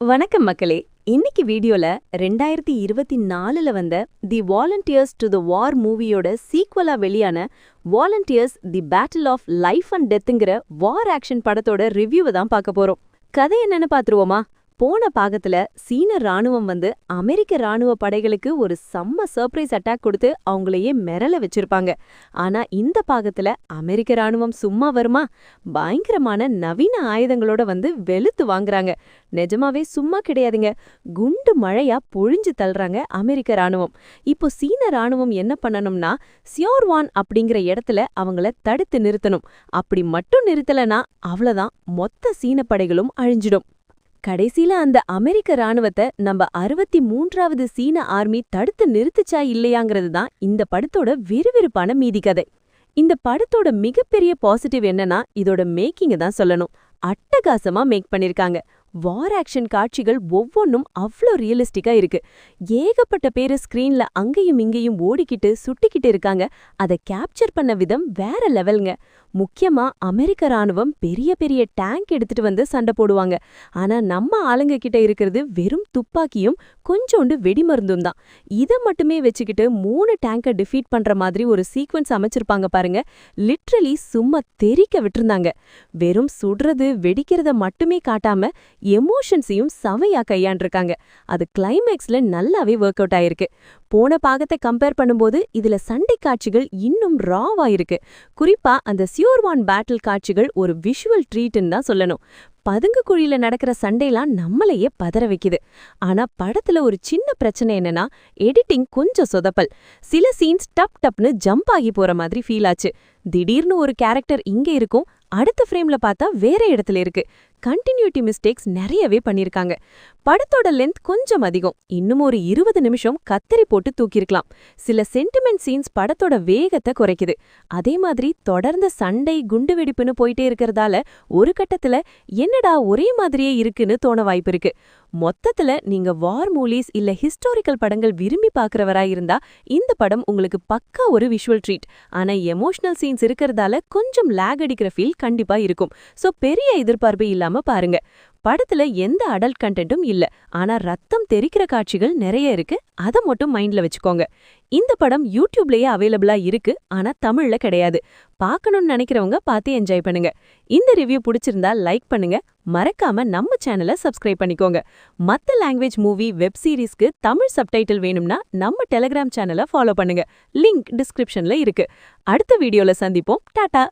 வணக்கம் மக்களே. இன்னைக்கு வீடியோல ரெண்டாயிரத்தி இருபத்தி நாலுல வந்த தி வாலண்டியர்ஸ் டு த வார் மூவியோட சீக்வலா வெளியான volunteers the battle of life and டெத்துங்கிற war action படத்தோட ரிவ்யூவை தான் பார்க்க போறோம். கதை என்னன்னு பாத்துருவோமா போன பாகத்துல சீன ராணுவம் வந்து அமெரிக்க ராணுவ படைகளுக்கு ஒரு செம்ம சர்ப்ரைஸ் அட்டாக் கொடுத்து அவங்களையே மிரள வச்சிருப்பாங்க. ஆனா இந்த பாகத்துல அமெரிக்க ராணுவம் சும்மா வருமா? பயங்கரமான நவீன ஆயுதங்களோட வந்து வெளுத்து வாங்குறாங்க. நிஜமாவே சும்மா கிடையாதுங்க. குண்டு மழையா பொழிஞ்சு தள்ளுறாங்க அமெரிக்க ராணுவம் இப்போ சீன ராணுவம் என்ன பண்ணணும்னா சியோர்வான் அப்படிங்கிற இடத்துல அவங்கள தடுத்து நிறுத்தணும். அப்படி மட்டும் நிறுத்தலனா அவ்வளவுதான். மொத்த சீன படைகளும் அழிஞ்சிடும். கடைசில அந்த அமெரிக்க ராணுவத்தை நம்ம அறுபத்தி மூன்றாவது சீன ஆர்மி தடுத்து நிறுத்துச்சா இல்லையாங்கிறது தான் இந்த படத்தோட விறுவிறுப்பான மீதி கதை. இந்த படத்தோட மிகப்பெரிய பாசிட்டிவ் என்னன்னா இதோட மேக்கிங்க தான் சொல்லணும். அட்டகாசமா மேக் பண்ணிருக்காங்க. வார் ஆக்ஷன் காட்சிகள் ஒவ்வொன்றும் அவ்ளோ ரியலிஸ்டிக்கா இருக்கு. ஏகப்பட்ட பேரு ஸ்கிரீன்ல அங்கேயும் இங்கேயும் ஓடிக்கிட்டு சுட்டிக்கிட்டு இருக்காங்க. அதை கேப்சர் பண்ண விதம் வேற லெவல்ங்க. முக்கியமா அமெரிக்க ராணுவம் பெரிய பெரிய டேங்க் எடுத்துட்டு வந்து சண்டை போடுவாங்க. ஆனா நம்ம ஆளுங்க கிட்ட இருக்கிறது வெறும் துப்பாக்கியும் கொஞ்சோண்டு வெடிமருந்தும் தான். இதை மட்டுமே வச்சுக்கிட்டு மூணு டேங்கை டிஃபீட் பண்ற மாதிரி ஒரு சீக்வன்ஸ் அமைச்சிருப்பாங்க பாருங்க. லிட்ரலி சும்மா தெறிக்க விட்டுருந்தாங்க. வெறும் சுடுறது வெடிக்கிறத மட்டுமே காட்டாம எமோஷன்ஸையும் சவையா கையாண்டிருக்காங்க. அது கிளைமேக்ஸ்ல நல்லாவே ஒர்க் அவுட் ஆயிருக்கு. போன பாகத்தை கம்பேர் பண்ணும்போது இதுல சண்டை காட்சிகள் இன்னும் ராவா இருக்கு. குறிப்பா அந்த சியோர்வான் பேட்டில் காட்சிகள் ஒரு விஷுவல் ட்ரீட்னு தான் சொல்லணும். பதுங்கு குழியில நடக்கிற சண்டைலாம் நம்மளையே பதற வைக்குது. ஆனா படத்துல ஒரு சின்ன பிரச்சனை என்னன்னா எடிட்டிங் கொஞ்சம் சொதப்பல். சில சீன்ஸ் டப் டப்னு ஜம்ப் ஆகி போற மாதிரி ஃபீல் ஆச்சு. திடீர்னு ஒரு கேரக்டர் இங்க இருக்கும் அடுத்த ஃப்ரேம்ல பார்த்தா வேற இடத்துல இருக்கு. கண்டினியூட்டி மிஸ்டேக்ஸ் நிறையவே பண்ணியிருக்காங்க. படத்தோட லென்த் கொஞ்சம் அதிகம். இன்னும் ஒரு இருபது நிமிஷம் கத்தரி போட்டு தூக்கிருக்கலாம் சில சென்டிமெண்ட் சீன்ஸ் படத்தோட வேகத்தை குறைக்குது. அதே மாதிரி தொடர்ந்து சண்டை குண்டு வெடிப்புன்னு போயிட்டே இருக்கிறதால ஒரு கட்டத்துல என்னடா ஒரே மாதிரியே இருக்குன்னு தோண வாய்ப்பு இருக்கு. மொத்தத்துல நீங்க வார் மூலிஸ் இல்ல ஹிஸ்டாரிக்கல் படங்கள் விரும்பி பாக்குறவரா இருந்தா இந்த படம் உங்களுக்கு பக்கா ஒரு விஷுவல் ட்ரீட் ஆனா எமோஷனல் சீன்ஸ் இருக்கிறதால கொஞ்சம் லேக் அடிக்கிற ஃபீல் கண்டிப்பா இருக்கும். சோ பெரிய எதிர்பார்ப்பு இல்லாம பாருங்க. படத்துல எந்த அடல்ட் கண்டென்ட்டும் இல்ல. ஆனா ரத்தம் தெரிக்கிற காட்சிகள் நிறைய இருக்கு. அத மட்டும் மைண்ட்ல வச்சுக்கோங்க. இந்த படம் யூடியூப்லயே அவைலபிளா இருக்கு. ஆனா தமிழ்ல கிடையாது. பார்க்கணும்னு நினைக்கிறவங்க பார்த்து என்ஜாய் பண்ணுங்க. இந்த ரிவ்யூ பிடிச்சிருந்தா லைக் பண்ணுங்க. மறக்காம நம்ம சேனலை சப்ஸ்கிரைப் பண்ணிக்கோங்க. மத்த லாங்குவேஜ் மூவி வெப் சீரிஸ்க்கு தமிழ் சப்டைட்டில் வேணும்னா நம்ம டெலிகிராம் சேனலை ஃபாலோ பண்ணுங்க. லிங்க் டிஸ்கிரிப்ஷன்ல இருக்கு. அடுத்த வீடியோல சந்திப்போம். டாடா